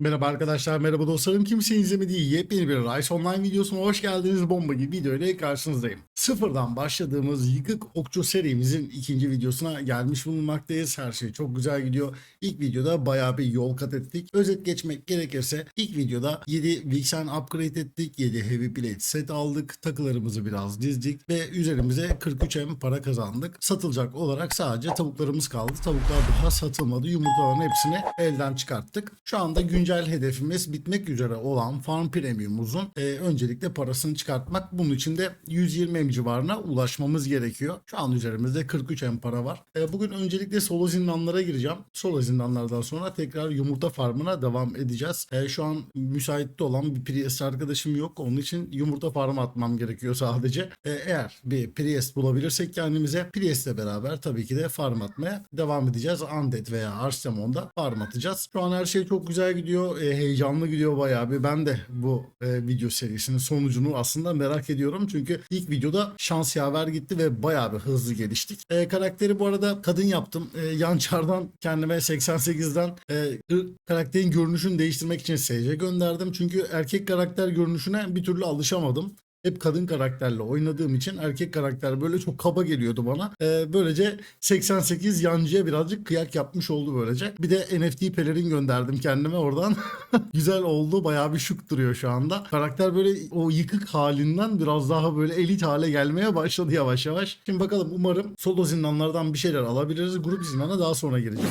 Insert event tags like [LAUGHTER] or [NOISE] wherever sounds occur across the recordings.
Merhaba arkadaşlar, merhaba dostlarım. Kimsenin izlemediği yepyeni bir Rise Online videosuna hoş geldiniz. Bomba gibi video ile karşınızdayım. Sıfırdan başladığımız Yıkık Okçu serimizin ikinci videosuna gelmiş bulunmaktayız. Her şey çok güzel gidiyor. İlk videoda bayağı bir yol kat ettik. Özet geçmek gerekirse ilk videoda 7 Vixen upgrade ettik. 7 Heavy Blade set aldık. Takılarımızı biraz dizdik ve üzerimize 43M para kazandık. Satılacak olarak sadece tavuklarımız kaldı. Tavuklar daha satılmadı. Yumurtaların hepsini elden çıkarttık. Şu anda güncel hedefimiz bitmek üzere olan Farm Premium'umuzun e, öncelikle parasını çıkartmak. Bunun için de 120 M civarına ulaşmamız gerekiyor. Şu an üzerimizde 43 M para var. E, bugün öncelikle solo zindanlara gireceğim. Solo zindanlardan sonra tekrar yumurta farmına devam edeceğiz. E, şu an müsaitte olan bir Priest arkadaşım yok. Onun için yumurta farmı atmam gerekiyor sadece. E, eğer bir Priest bulabilirsek kendimize Priest'le beraber tabii ki de farm atmaya devam edeceğiz. Undead veya Arsemon'da farm atacağız. Şu an her şey çok güzel gidiyor. E, heyecanlı gidiyor bayağı bir. Ben de bu e, video serisinin sonucunu aslında merak ediyorum. Çünkü ilk videoda şans yaver gitti ve bayağı bir hızlı geliştik. E, karakteri bu arada kadın yaptım. E, yan çardan kendime 88'den e, karakterin görünüşünü değiştirmek için SC gönderdim. Çünkü erkek karakter görünüşüne bir türlü alışamadım hep kadın karakterle oynadığım için erkek karakter böyle çok kaba geliyordu bana. Ee, böylece 88 yancıya birazcık kıyak yapmış oldu böylece. Bir de NFT pelerin gönderdim kendime oradan. [LAUGHS] Güzel oldu. Bayağı bir şık duruyor şu anda. Karakter böyle o yıkık halinden biraz daha böyle elit hale gelmeye başladı yavaş yavaş. Şimdi bakalım umarım solo zindanlardan bir şeyler alabiliriz. Grup zindana daha sonra gireceğim.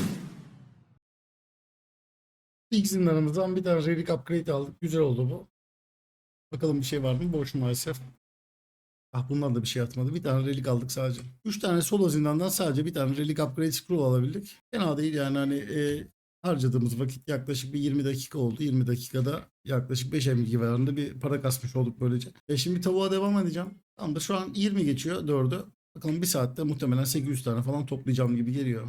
İlk zindanımızdan bir tane relic upgrade aldık. Güzel oldu bu. Bakalım bir şey var mı? Boş maalesef. Ah bundan da bir şey atmadı. Bir tane relik aldık sadece. 3 tane solo zindandan sadece bir tane relik upgrade scroll alabildik. Fena değil yani hani e, harcadığımız vakit yaklaşık bir 20 dakika oldu. 20 dakikada yaklaşık 5 MG civarında bir para kasmış olduk böylece. E şimdi tavuğa devam edeceğim. Tam da şu an 20 geçiyor 4'ü. Bakalım bir saatte muhtemelen 800 tane falan toplayacağım gibi geliyor.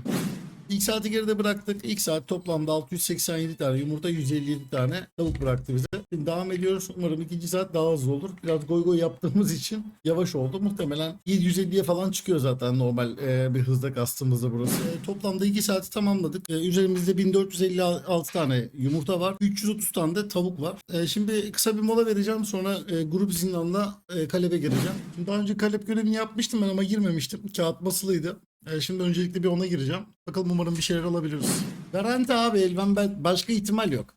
İlk saati geride bıraktık. İlk saat toplamda 687 tane yumurta 157 tane tavuk bıraktı bize. Şimdi devam ediyoruz. Umarım ikinci saat daha hızlı olur. Biraz goy goy yaptığımız için yavaş oldu. Muhtemelen 750'ye falan çıkıyor zaten normal e, bir hızda kastığımızda burası. E, toplamda 2 saati tamamladık. E, üzerimizde 1456 tane yumurta var. 330 tane de tavuk var. E, şimdi kısa bir mola vereceğim. Sonra e, grup zindanla e, kalebe gireceğim. Daha önce kalep görevini yapmıştım ben ama girmemiştim. Kağıt basılıydı. E, şimdi öncelikle bir ona gireceğim. Bakalım umarım bir şeyler alabiliriz. Garanti abi elven belt. Başka ihtimal yok.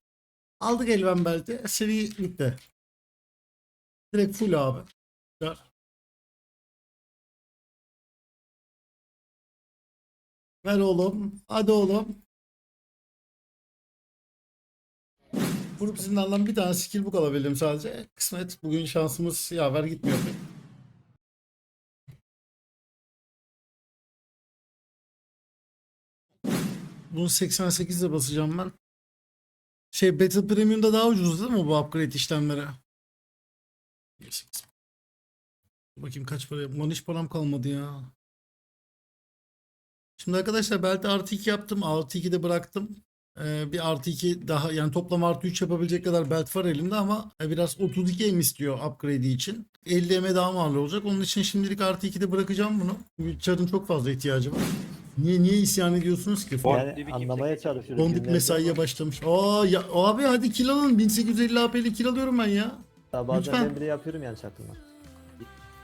Aldık elven belti. Seri bitti. Direkt full abi. Ver. Ver oğlum. Hadi oğlum. Grup zindandan bir tane skill book alabildim sadece. Kısmet bugün şansımız yaver gitmiyor. Bunu 88'de basacağım ben. Şey Battle Premium'da daha ucuz değil mi bu upgrade işlemleri? 58. Bakayım kaç para. Ulan hiç param kalmadı ya. Şimdi arkadaşlar belki artı 2 yaptım. Artı 2 de bıraktım. Ee, bir artı 2 daha yani toplam artı 3 yapabilecek kadar belt var elimde ama e, biraz 32 M istiyor upgrade için. 50 M daha mal olacak. Onun için şimdilik artı 2'de bırakacağım bunu. Çarın çok fazla ihtiyacı var. Niye niye isyan ediyorsunuz ki? Yani anlamaya çalışıyoruz. Bondik günlerdir mesaiye başlamış. Aa ya abi hadi kill alın. 1850 AP'li kill alıyorum ben ya. daha Bazen lütfen. ben bile yapıyorum yani çakılma.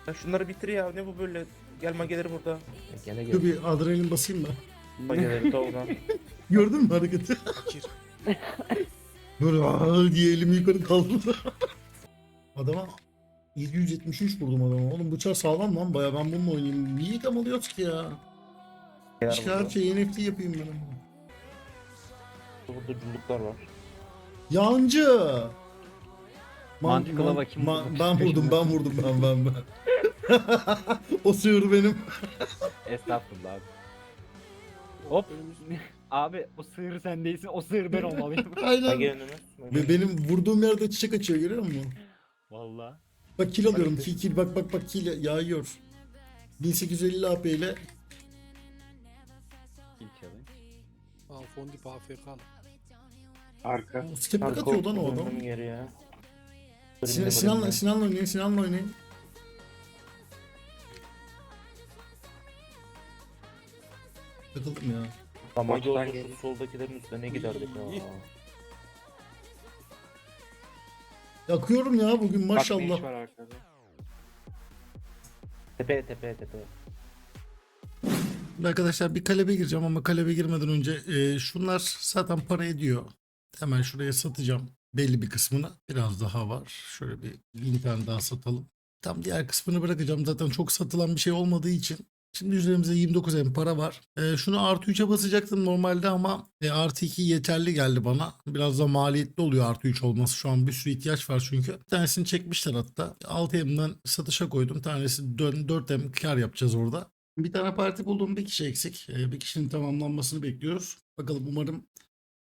Ya şunları bitir ya ne bu böyle gel mageleri burada. Ya Gene Dur gel. bir adrenalin basayım da. Mageleri tavuğuna. Gördün mü hareketi? Böyle aa diye elimi yukarı kaldırdı. [LAUGHS] Adama 773 vurdum adama. Oğlum bıçak sağlam lan baya ben bununla oynayayım. Niye tam alıyoruz ki ya? Her şeyi NFT yapayım ben. Burada culluklar var. Yancı. Man, Mantıklı man- bakayım man- vurdum. ben vurdum ben vurdum ben ben ben. [LAUGHS] o sığır benim. [LAUGHS] Estağfurullah abi. Hop. abi o sığır sen değilsin o sığır ben olmalıyım. [LAUGHS] Aynen. Ve benim vurduğum yerde çiçek açıyor görüyor musun? Valla. Bak kill alıyorum. Kill kill bak bak bak kill yağıyor. 1850 AP ile Fondip AFK. Arka. step back atıyor lan o adam. Geri ya. Sinan, Sinan'la, Sinan'la oynayın, Sinan'la oynayın. Takıldım ya. Mage olsa şu soldakilerin üstüne giderdik ya. Yakıyorum ya bugün Bak ne iş maşallah. var arkada. Tepe tepe tepe. Şimdi Arkadaşlar bir kalebe gireceğim ama kalebe girmeden önce e, şunlar zaten para ediyor. Hemen şuraya satacağım belli bir kısmını. Biraz daha var. Şöyle bir bin tane daha satalım. Tam diğer kısmını bırakacağım. Zaten çok satılan bir şey olmadığı için. Şimdi üzerimizde 29 M para var. E, şunu artı 3'e basacaktım normalde ama e, artı 2 yeterli geldi bana. Biraz da maliyetli oluyor artı 3 olması. Şu an bir sürü ihtiyaç var çünkü. Bir tanesini çekmişler hatta. 6 M'den satışa koydum. Tanesi 4 M kar yapacağız orada. Bir tane parti buldum. Bir kişi eksik. Ee, bir kişinin tamamlanmasını bekliyoruz. Bakalım umarım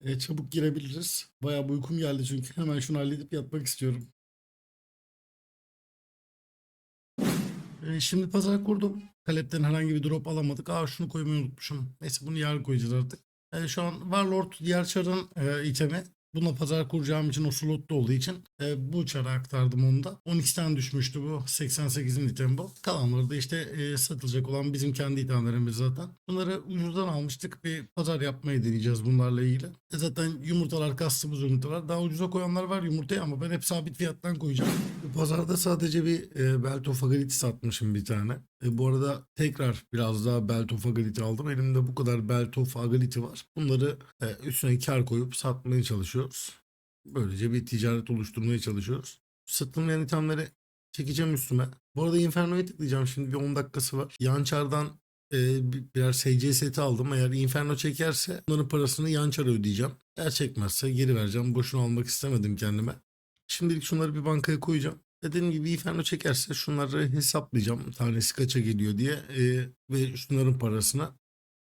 e, çabuk girebiliriz. Bayağı bir uykum geldi çünkü. [LAUGHS] Hemen şunu halledip yatmak istiyorum. Ee, şimdi pazar kurdum. Kalepten herhangi bir drop alamadık. Aa şunu koymayı unutmuşum. Neyse bunu yarın koyacağız artık. Ee, şu an Warlord diğer çarın e, itemi. Buna pazar kuracağım için o slotta olduğu için e, bu çara aktardım onu da. 12'den düşmüştü bu. 88'in itemi bu. Kalanları da işte e, satılacak olan bizim kendi itemlerimiz zaten. Bunları ucuzdan almıştık. Bir pazar yapmayı deneyeceğiz bunlarla ilgili. E, zaten yumurtalar kastımız yumurtalar. Daha ucuza koyanlar var yumurtaya ama ben hep sabit fiyattan koyacağım. Pazarda sadece bir e, Belto Fagaliti satmışım bir tane. E, bu arada tekrar biraz daha Belto Fagaliti aldım. Elimde bu kadar Belto Fagaliti var. Bunları e, üstüne kar koyup satmaya çalışıyoruz. Böylece bir ticaret oluşturmaya çalışıyoruz. Satılmayan itemleri çekeceğim üstüme. Bu arada Inferno'ya tıklayacağım şimdi bir 10 dakikası var. Yançar'dan e, bir- birer SC seti aldım. Eğer Inferno çekerse onların parasını Yançar'a ödeyeceğim. Eğer çekmezse geri vereceğim. Boşuna almak istemedim kendime. Şimdilik şunları bir bankaya koyacağım. Dediğim gibi Inferno çekerse şunları hesaplayacağım. Tanesi kaça geliyor diye. e, ve şunların parasını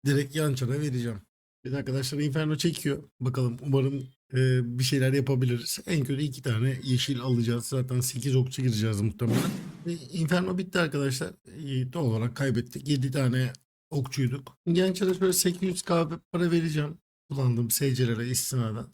direkt Yançar'a vereceğim. De arkadaşlar Inferno çekiyor. Bakalım umarım e, bir şeyler yapabiliriz. En kötü iki tane yeşil alacağız. Zaten 8 okçu gireceğiz muhtemelen. E, Inferno bitti arkadaşlar. E, doğal olarak kaybettik. 7 tane okçuyduk. Gençlere şöyle 800 kahve para vereceğim. Kullandığım SC'lere istinaden.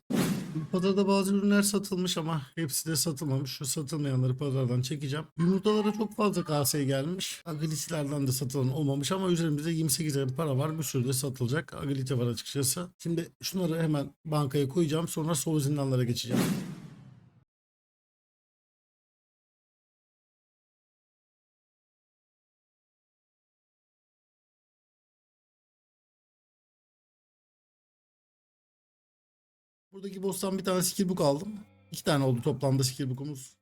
Pazarda bazı ürünler satılmış ama hepsi de satılmamış. Şu satılmayanları pazardan çekeceğim. Yumurtalara çok fazla KS gelmiş. Agilitilerden de satılan olmamış ama üzerimizde 28 lira para var. Bir sürü de satılacak. Agilite var açıkçası. Şimdi şunları hemen bankaya koyacağım. Sonra sol zindanlara geçeceğim. Buradaki boss'tan bir tane skill book aldım. İki tane oldu toplamda skill book'umuz.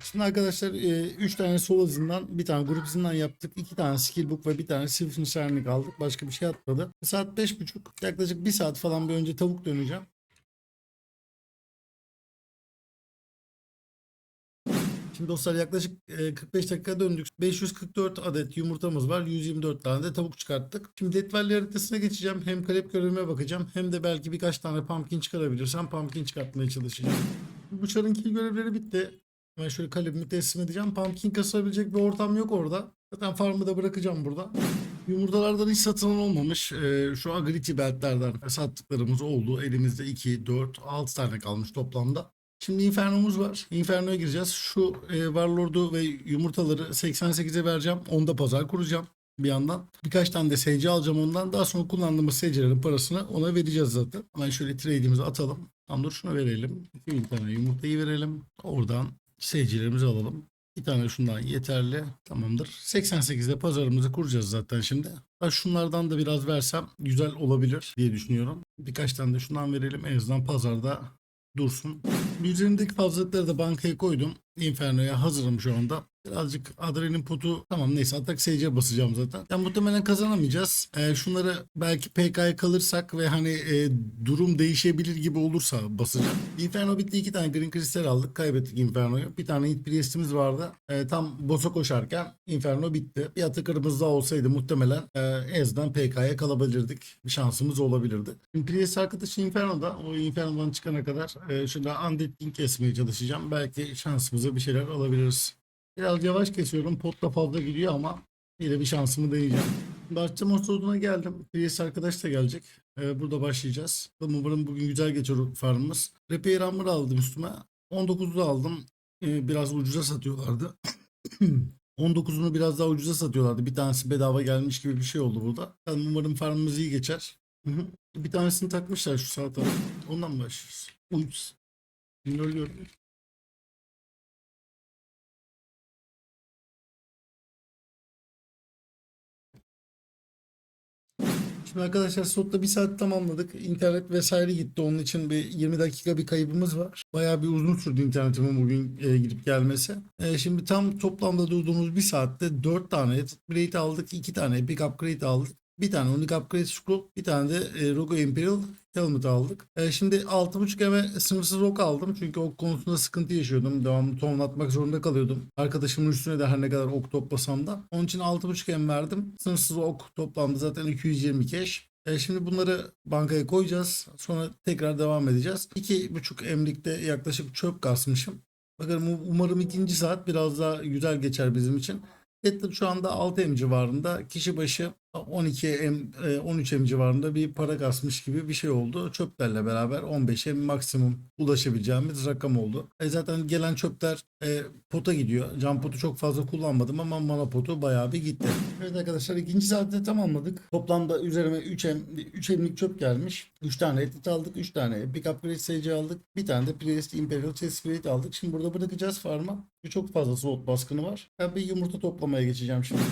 Şimdi arkadaşlar 3 tane solo zindan, bir tane grup zindan yaptık. 2 tane skill book ve bir tane swift nişanlık aldık. Başka bir şey atmadı. Saat 5.30. Yaklaşık 1 saat falan bir önce tavuk döneceğim. Şimdi dostlar yaklaşık e, 45 dakika döndük. 544 adet yumurtamız var. 124 tane de tavuk çıkarttık. Şimdi Death Valley haritasına geçeceğim. Hem kalep görevime bakacağım. Hem de belki birkaç tane pumpkin çıkarabilirsem pumpkin çıkartmaya çalışacağım. Bu çarın görevleri bitti. Ben şöyle kalemimi teslim edeceğim. Pumpkin kasabilecek bir ortam yok orada. Zaten farmı da bırakacağım burada. Yumurtalardan hiç satılan olmamış. Ee, şu agility beltlerden sattıklarımız oldu. Elimizde 2, 4, 6 tane kalmış toplamda. Şimdi Inferno'muz var. Inferno'ya gireceğiz. Şu e, Warlord'u ve yumurtaları 88'e vereceğim. Onda pazar kuracağım bir yandan. Birkaç tane de SC alacağım ondan. Daha sonra kullandığımız SC'lerin parasını ona vereceğiz zaten. Hemen şöyle trade'imizi atalım. Tamam dur şunu verelim. 2000 tane yumurtayı verelim. Oradan SC'lerimizi alalım. Bir tane şundan yeterli. Tamamdır. 88'de pazarımızı kuracağız zaten şimdi. Ben şunlardan da biraz versem güzel olabilir diye düşünüyorum. Birkaç tane de şundan verelim. En azından pazarda dursun. Üzerimdeki fazlalıkları da bankaya koydum. Inferno'ya hazırım şu anda. Birazcık adrenalin potu tamam neyse atak SC basacağım zaten. Yani muhtemelen kazanamayacağız. Ee, şunları belki PK'ya kalırsak ve hani e, durum değişebilir gibi olursa basacağım. Inferno bitti iki tane Green Crystal aldık. Kaybettik Inferno'yu. Bir tane Hit Priest'imiz vardı. Ee, tam boss'a koşarken Inferno bitti. Bir atakırımız daha olsaydı muhtemelen e, Ez'den PK'ya kalabilirdik. Bir şansımız olabilirdi. Şimdi Priest arkadaşı Inferno'da. O Inferno'dan çıkana kadar e, şurada Undead King kesmeye çalışacağım. Belki şansımıza bir şeyler alabiliriz. Biraz yavaş kesiyorum. Pot da fazla gidiyor ama yine bir şansımı deneyeceğim. Bahçe Mosrod'una geldim. Priest arkadaş da gelecek. Ee, burada başlayacağız. Umarım bugün güzel geçer farmımız. Repair Armor aldım üstüme. 19'u aldım. Ee, biraz ucuza satıyorlardı. [CLEARS THROAT] 19'unu biraz daha ucuza satıyorlardı. Bir tanesi bedava gelmiş gibi bir şey oldu burada. Ben umarım farmımız iyi geçer. Bir tanesini takmışlar şu tarafa. Ondan başlıyoruz? Ups. Minörlüyorum. Şimdi arkadaşlar slotta bir saat tamamladık. İnternet vesaire gitti. Onun için bir 20 dakika bir kaybımız var. Bayağı bir uzun sürdü internetimin bugün e, gidip gelmesi. E, şimdi tam toplamda durduğumuz bir saatte 4 tane upgrade aldık. 2 tane epic upgrade aldık. Bir tane Unique Upgrade Scroll, bir tane de e, Rogue Imperial Helmet aldık. E, şimdi 6.5 eme sınırsız ok aldım. Çünkü ok konusunda sıkıntı yaşıyordum. Devamlı tonlatmak zorunda kalıyordum. Arkadaşımın üstüne de her ne kadar ok toplasam da. Onun için 6.5 em verdim. Sınırsız ok toplamda zaten 220 cash. E, şimdi bunları bankaya koyacağız. Sonra tekrar devam edeceğiz. 2.5 emlikte yaklaşık çöp kasmışım. Bakalım umarım ikinci saat biraz daha güzel geçer bizim için. Ettim şu anda 6 M civarında. Kişi başı 12 M, e, 13 M civarında bir para kasmış gibi bir şey oldu. Çöplerle beraber 15 M maksimum ulaşabileceğimiz rakam oldu. E zaten gelen çöpler e, pota gidiyor. Cam potu çok fazla kullanmadım ama mana potu bayağı bir gitti. Evet arkadaşlar ikinci saatte tamamladık. Toplamda üzerime 3 M, 3 M'lik çöp gelmiş. 3 tane etit aldık. 3 tane Big Upgrade SC aldık. Bir tane de Priest Imperial Chest Spirit aldık. Şimdi burada bırakacağız farma. Çok fazla slot baskını var. Ben bir yumurta toplamaya geçeceğim şimdi.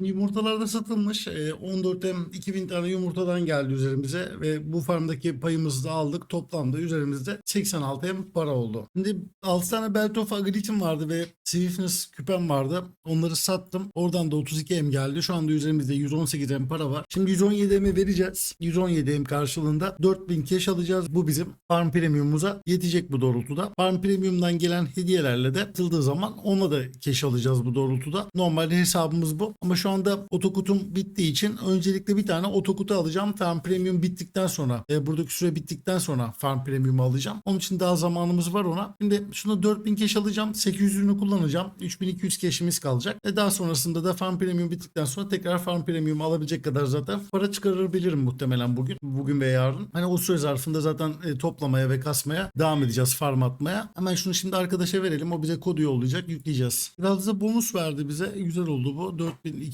Yumurtalar da satılmış. Ee, 14M 2000 tane yumurtadan geldi üzerimize ve bu farmdaki payımızı da aldık. Toplamda üzerimizde 86M para oldu. Şimdi 6 tane Belt of Agritim vardı ve Swiftness küpem vardı. Onları sattım. Oradan da 32M geldi. Şu anda üzerimizde 118M para var. Şimdi 117M'i vereceğiz. 117M karşılığında 4000 cash alacağız. Bu bizim Farm Premium'umuza yetecek bu doğrultuda. Farm Premium'dan gelen hediyelerle de atıldığı zaman ona da cash alacağız bu doğrultuda. Normalde hesabımız bu. Ama şu anda otokutum bittiği için öncelikle bir tane otokutu alacağım. Farm Premium bittikten sonra e, buradaki süre bittikten sonra Farm Premium'u alacağım. Onun için daha zamanımız var ona. Şimdi şunu 4000 cash alacağım. 800'ünü kullanacağım. 3200 cash'imiz kalacak. Ve daha sonrasında da Farm Premium bittikten sonra tekrar Farm Premium alabilecek kadar zaten para çıkarabilirim muhtemelen bugün. Bugün ve yarın. Hani o süre zarfında zaten e, toplamaya ve kasmaya devam edeceğiz farm atmaya. Hemen şunu şimdi arkadaşa verelim. O bize kodu yollayacak. Yükleyeceğiz. Biraz da bonus verdi bize. Güzel oldu bu.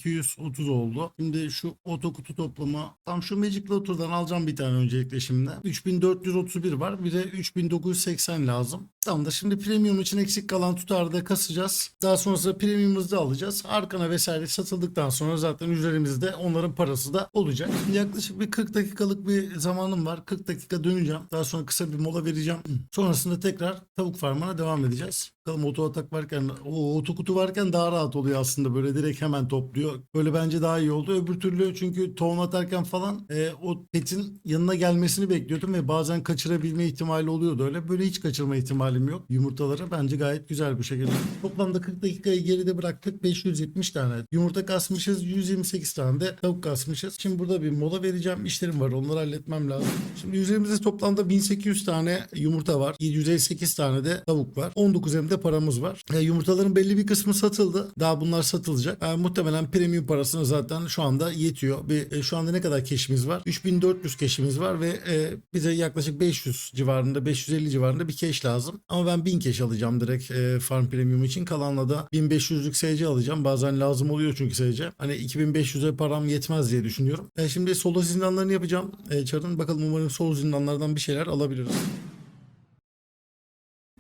4230 oldu. Şimdi şu oto kutu toplama. Tam şu Magic Lotter'dan alacağım bir tane öncelikle şimdi. 3431 var. Bir de 3980 lazım. Tamam da şimdi premium için eksik kalan tutarı da kasacağız. Daha sonrasında premium'umuzu da alacağız. Arkana vesaire satıldıktan sonra zaten üzerimizde onların parası da olacak. Yaklaşık bir 40 dakikalık bir zamanım var. 40 dakika döneceğim. Daha sonra kısa bir mola vereceğim. Sonrasında tekrar tavuk farmına devam edeceğiz. Bakalım oto atak varken, o oto kutu varken daha rahat oluyor aslında. Böyle direkt hemen topluyor. Böyle bence daha iyi oldu. Öbür türlü çünkü tohum atarken falan e, o petin yanına gelmesini bekliyordum ve bazen kaçırabilme ihtimali oluyordu öyle. Böyle hiç kaçırma ihtimalim yok. Yumurtaları bence gayet güzel bu şekilde. Toplamda 40 dakikayı geride bıraktık. 570 tane yumurta kasmışız. 128 tane de tavuk kasmışız. Şimdi burada bir mola vereceğim. İşlerim var. Onları halletmem lazım. Şimdi üzerimizde toplamda 1800 tane yumurta var. 758 tane de tavuk var. 19 hem paramız var. E, yumurtaların belli bir kısmı satıldı. Daha bunlar satılacak. E, muhtemelen premium parasını zaten şu anda yetiyor. Bir, e, şu anda ne kadar keşimiz var? 3400 keşimiz var ve e, bize yaklaşık 500 civarında 550 civarında bir keş lazım. Ama ben 1000 keş alacağım direkt e, Farm Premium için. Kalanla da 1500'lük SC alacağım. Bazen lazım oluyor çünkü SC. Hani 2500'e param yetmez diye düşünüyorum. E, şimdi solo zindanlarını yapacağım. E, Çarın bakalım umarım solo zindanlardan bir şeyler alabiliriz.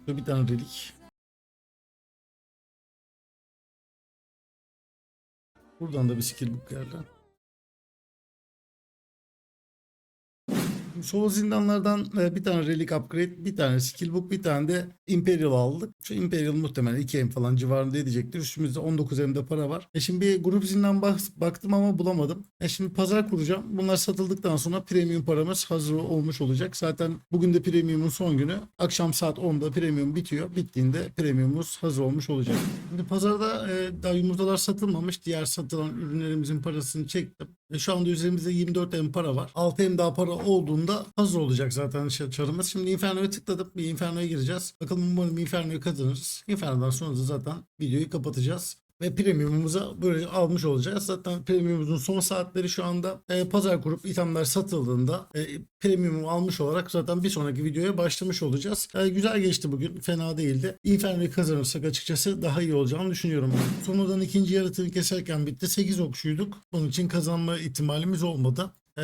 Bir tane relik. Buradan da bir skill book geldi. Solo zindanlardan e, bir tane relic upgrade, bir tane skill book, bir tane de Imperial aldık. Şu Imperial muhtemelen 2M falan civarında edecektir. Üstümüzde 19M'de para var. E şimdi bir grup zindan bak- baktım ama bulamadım. E şimdi pazar kuracağım. Bunlar satıldıktan sonra premium paramız hazır olmuş olacak. Zaten bugün de premiumun son günü. Akşam saat 10'da premium bitiyor. Bittiğinde premiumumuz hazır olmuş olacak. Şimdi pazarda e, daha yumurtalar satılmamış. Diğer satılan ürünlerimizin parasını çektim. E, şu anda üzerimizde 24 M para var. 6 M daha para olduğunda hazır olacak zaten şey- çarımız. Şimdi Inferno'ya tıkladım. Bir Inferno'ya gireceğiz. Bakalım umarım Inferno'yu kazanırız. Inferno'dan sonra da zaten videoyu kapatacağız. Ve premiumumuza böyle almış olacağız. Zaten premiumumuzun son saatleri şu anda e, pazar kurup itemler satıldığında e, premiumu almış olarak zaten bir sonraki videoya başlamış olacağız. E, güzel geçti bugün. Fena değildi. Inferno'yu kazanırsak açıkçası daha iyi olacağını düşünüyorum. Sonradan ikinci yaratığını keserken bitti. 8 okşuyduk. Bunun için kazanma ihtimalimiz olmadı. Ee,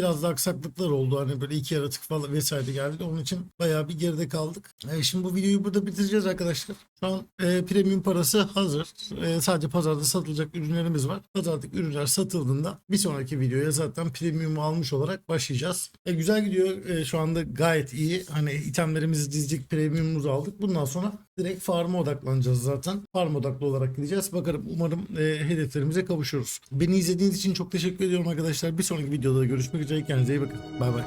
biraz da aksaklıklar oldu. Hani böyle iki yaratık falan vesaire geldi. Onun için bayağı bir geride kaldık. E, şimdi bu videoyu burada bitireceğiz arkadaşlar. Şu an e, premium parası hazır. E, sadece pazarda satılacak ürünlerimiz var. Pazardaki ürünler satıldığında bir sonraki videoya zaten premium almış olarak başlayacağız. E, güzel gidiyor. E, şu anda gayet iyi. Hani itemlerimizi dizecek premiumumuzu aldık. Bundan sonra direkt farm'a odaklanacağız zaten. Farm odaklı olarak gideceğiz. Bakalım umarım e, hedeflerimize kavuşuruz. Beni izlediğiniz için çok teşekkür ediyorum arkadaşlar. Bir sonraki videoda görüşmek üzere. Kendinize iyi bakın. Bay bay.